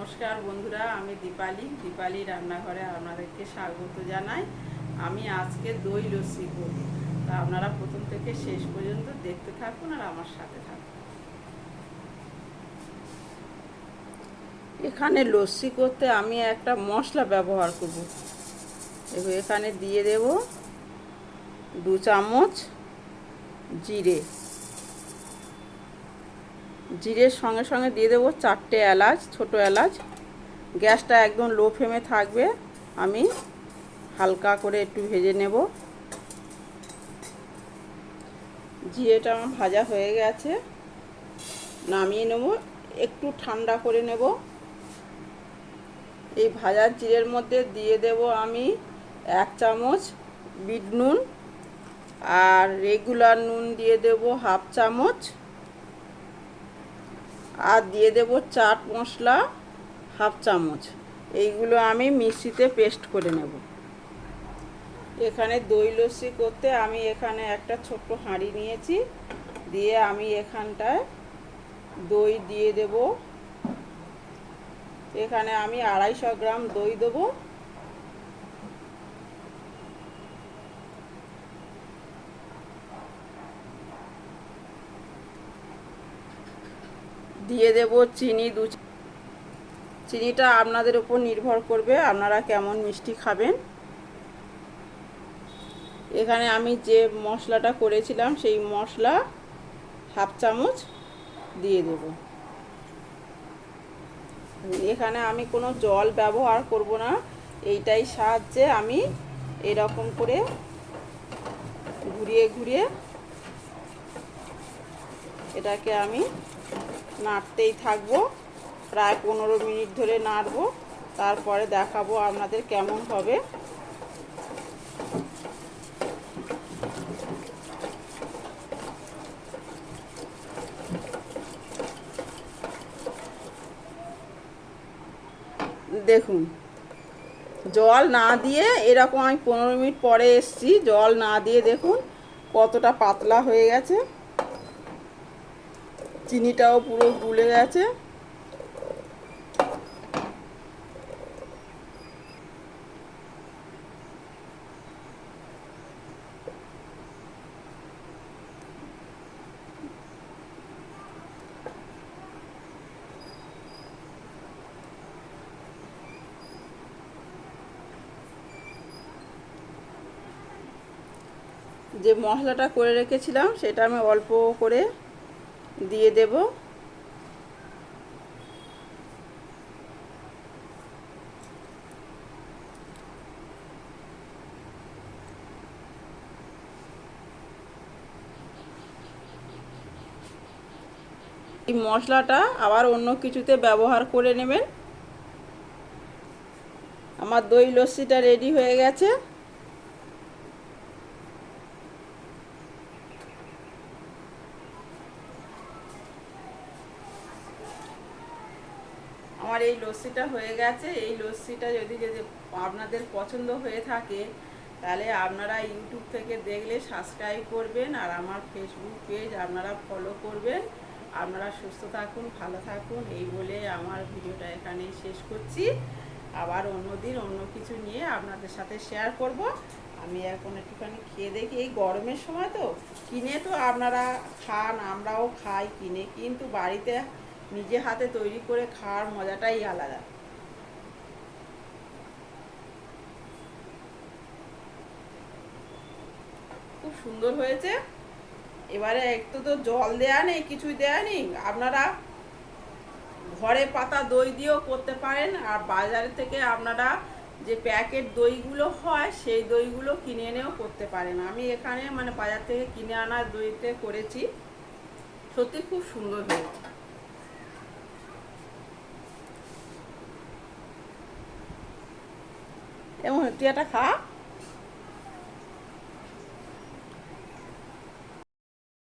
নমস্কার বন্ধুরা, আমি দীপালি। দীপালি রান্নাঘরে আপনাদেরকে স্বাগত জানাই। আমি আজকে দই লস্যি করব। তা আপনারা প্রথম থেকে শেষ পর্যন্ত দেখতে থাকুন আর আমার সাথে থাকুন। এখানে লস্যি করতে আমি একটা মশলা ব্যবহার করব। এবার এখানে দিয়ে দেব দু চামচ জিরে। জিরের সঙ্গে সঙ্গে দিয়ে দেবো চারটে এলাচ, ছোট এলাচ। গ্যাসটা একদম লো ফ্লেমে থাকবে। আমি হালকা করে একটু ভেজে নেব। জিরেটা আমার ভাজা হয়ে গেছে। নামিয়ে নেব। একটু ঠান্ডা করে নেব। এই ভাজার জিরের মধ্যে দিয়ে দেব আমি এক চামচ বিট নুন আর রেগুলার নুন দিয়ে দেব হাফ চামচ। আর দিয়ে দেব চাট মশলা হাফ চামচ। এইগুলো আমি মিক্সিতে পেস্ট করে নেব। এখানে দই লস্যি করতে আমি এখানে একটা ছোট্ট হাঁড়ি নিয়েছি। দিয়ে আমি এখানটায় দই দিয়ে দেব। এখানে আমি আড়াইশো গ্রাম দই দেবো। দিয়ে দেব চিনি, দু চিনিটা আপনাদের উপর নির্ভর করবে আপনারা কেমন মিষ্টি খাবেন। এখানে আমি যে মশলাটা করেছিলাম সেই মশলা হাফ চামচ দিয়ে দেব। এখানে আমি কোনো জল ব্যবহার করব না, এইটাই সাহায্যে আমি এরকম করে ঘুরিয়ে ঘুরিয়ে এটাকে আমি নাড়তেই থাকব। প্রায় পনেরো মিনিট ধরে নাড়বো। তারপরে দেখাবো আপনাদের কেমন হবে। দেখুন, জল না দিয়ে এরকম আমি পনেরো মিনিট পরে এসছি। জল না দিয়ে দেখুন, কতটা পাতলা হয়ে গেছে। চিনিটাও পুরো গুলে গেছে। যে মশলাটা করে রেখেছিলাম সেটা আমি অল্প করে দিয়ে দেব। এই মশলাটা আবার অন্য কিছুতে ব্যবহার করে নেবেন। আমার দই লস্যিটা রেডি হয়ে গেছে। আমার এই লস্যিটা হয়ে গেছে। এই লস্যিটা যদি যদি আপনাদের পছন্দ হয়ে থাকে, তাহলে আপনারা ইউটিউব থেকে দেখলে সাবস্ক্রাইব করবেন আর আমার ফেসবুক পেজ আপনারা ফলো করবেন। আপনারা সুস্থ থাকুন, ভালো থাকুন। এই বলে আমার ভিডিওটা এখানেই শেষ করছি। আবার অন্যদিন অন্য কিছু নিয়ে আপনাদের সাথে শেয়ার করব। আমি এখন একটুখানি খেয়ে দেখি। এই গরমের সময় তো, কিনে তো আপনারা খান, আমরাও খাই, কিনে। কিন্তু বাড়িতে নিজে হাতে তৈরি করে খাওয়ার মজাটাই আলাদা। খুব সুন্দর হয়েছে। এবারে একটু তো জল দেয়া নেই, কিছুই দেয়া নেই। আপনারা ঘরে পাতা দই দিয়েও করতে পারেন, আর বাজারে থেকে আপনারা যে প্যাকেট দইগুলো হয়, সেই দইগুলো কিনে এনেও করতে পারেন। আমি এখানে মানে বাজার থেকে কিনে আনা দইতে করেছি। সত্যি খুব সুন্দর হয়েছে। এবং তুই এটা খা।